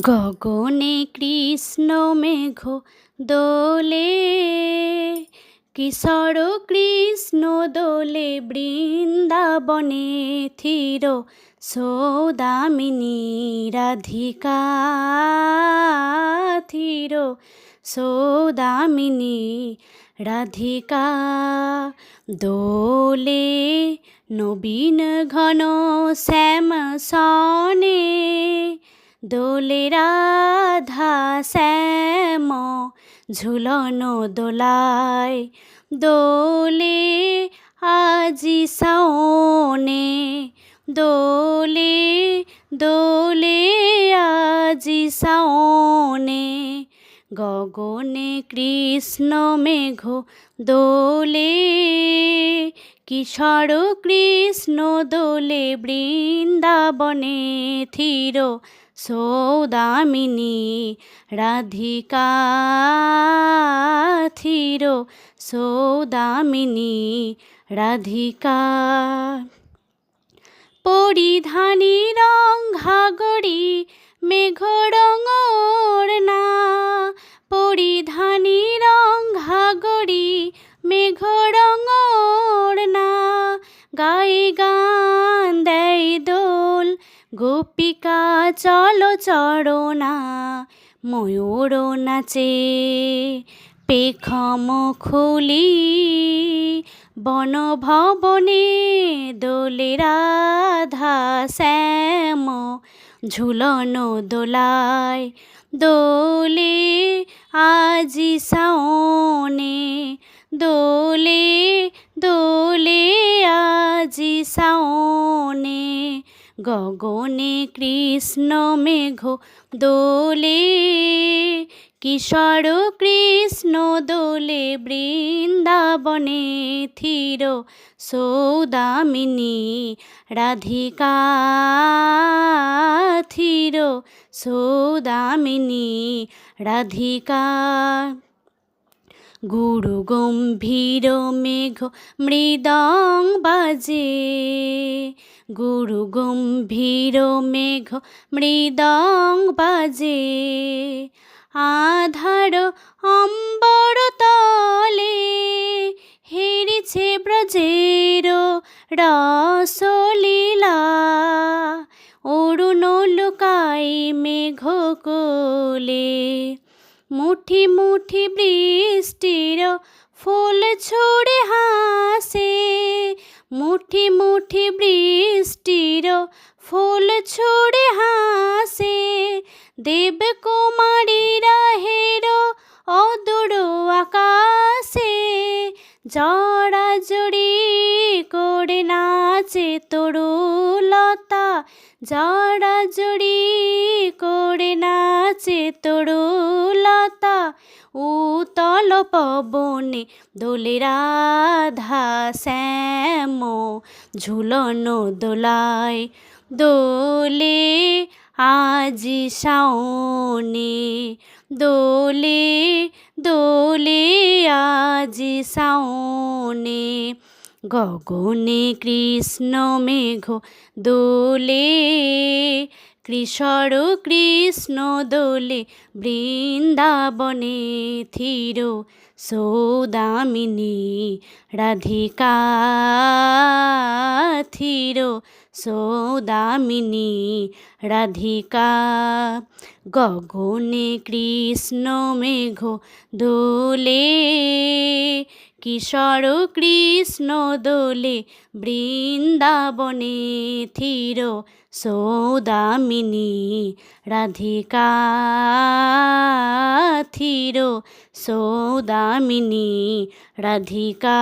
গগনে কৃষ্ণ মেঘ দোলে, কিশোর কৃষ্ণ দোলে বৃন্দাবনে থির সৌদামিনী রাধিকা। থির সৌদামিনী রাধিকা। দোলে নবীন ঘন শ্যাম সনে দোলে রাধা শ্যাম ঝুলনো দোলায়। দোলে আজি সাওনে দোলে দোলে আজি সাওনে গগনে কৃষ্ণ মেঘ দোলে, কিশোর কৃষ্ণ দোলে বৃন্দাবনে থির সৌদামিনী রাধিকা থির সৌদামিনী রাধিকা। পরিধানী রং ঘাগড়ি মেঘ রঙর রঙর না গায়ে গান দোল, গোপিকা চলো চরণা, ময়ূর নাচে, পেখম খুলি, বনভবনে দোলে রাধা শ্যাম, ঝুলনো দোলায় দোলে আজি সাওনে দোলে দোলে আজি সাওনে গগনে কৃষ্ণ মেঘ দোলে। কিশোর কৃষ্ণ দোলে বৃন্দাবনে থির সৌদামিনী রাধিকা থির সৌদামিনী রাধিকা। গুরু গম্ভীর মেঘ মৃদং বাজে। গুরু গম্ভীর মেঘ মৃদং বাজে। আধার অম্বর তলে হেরিছে ব্রজের রসলীলা। অরুণ লুকাই মেঘ কোলে মুঠি মুঠি বৃষ্টির ফুল ছুড়ে হাসে। মুঠি মুঠি বৃষ্টির ফুল ছুড়ে হাসে। দেব কুমারীরা হেরো অদূর আকাশে জড়া জড়ি করে নাচে তরুলতা জড়া জড়ি করে নাচে তরুলতা উতল পবনে দোলে রাধা শ্যাম, ঝুলনো দোলায় দোলে আজি সাওনে দোলে দোলে আজি সাওনে গগনে কৃষ্ণ মেঘ দোলে কৃষর কৃষ্ণ দোলে বৃন্দাবনে থির সৌদামিনী রাধিকা থির সৌদামিনী রাধিকা গগনে কৃষ্ণ মেঘ দোলে কিশোর কৃষ্ণ দোলে বৃন্দাবনে থির সৌদামিনী রাধিকা থির সৌদামিনী রাধিকা।